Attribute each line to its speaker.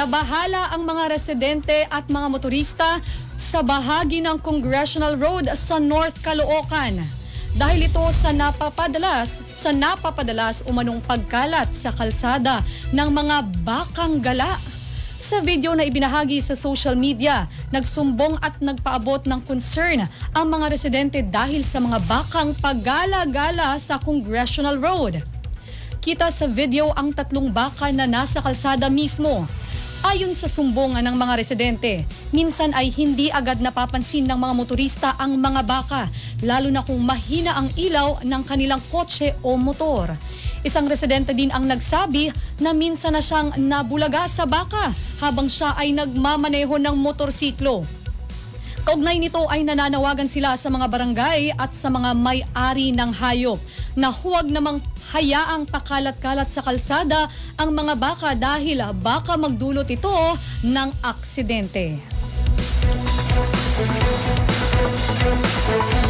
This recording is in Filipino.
Speaker 1: nabahala ang mga residente at mga motorista sa bahagi ng Congressional Road sa North Caloocan. Dahil ito sa napapadalas, sa napapadalas umanong pagkalat sa kalsada ng mga bakang gala. Sa video na ibinahagi sa social media, nagsumbong at nagpaabot ng concern ang mga residente dahil sa mga bakang paggala-gala sa Congressional Road. Kita sa video ang tatlong baka na nasa kalsada mismo. Ayon sa sumbongan ng mga residente, minsan ay hindi agad napapansin ng mga motorista ang mga baka, lalo na kung mahina ang ilaw ng kanilang kotse o motor. Isang residente din ang nagsabi na minsan na siyang nabulaga sa baka habang siya ay nagmamaneho ng motorsiklo. Kaugnay nito ay nananawagan sila sa mga barangay at sa mga may-ari ng hayop na huwag namang hayaang pakalat-kalat sa kalsada ang mga baka dahil baka magdulot ito ng aksidente.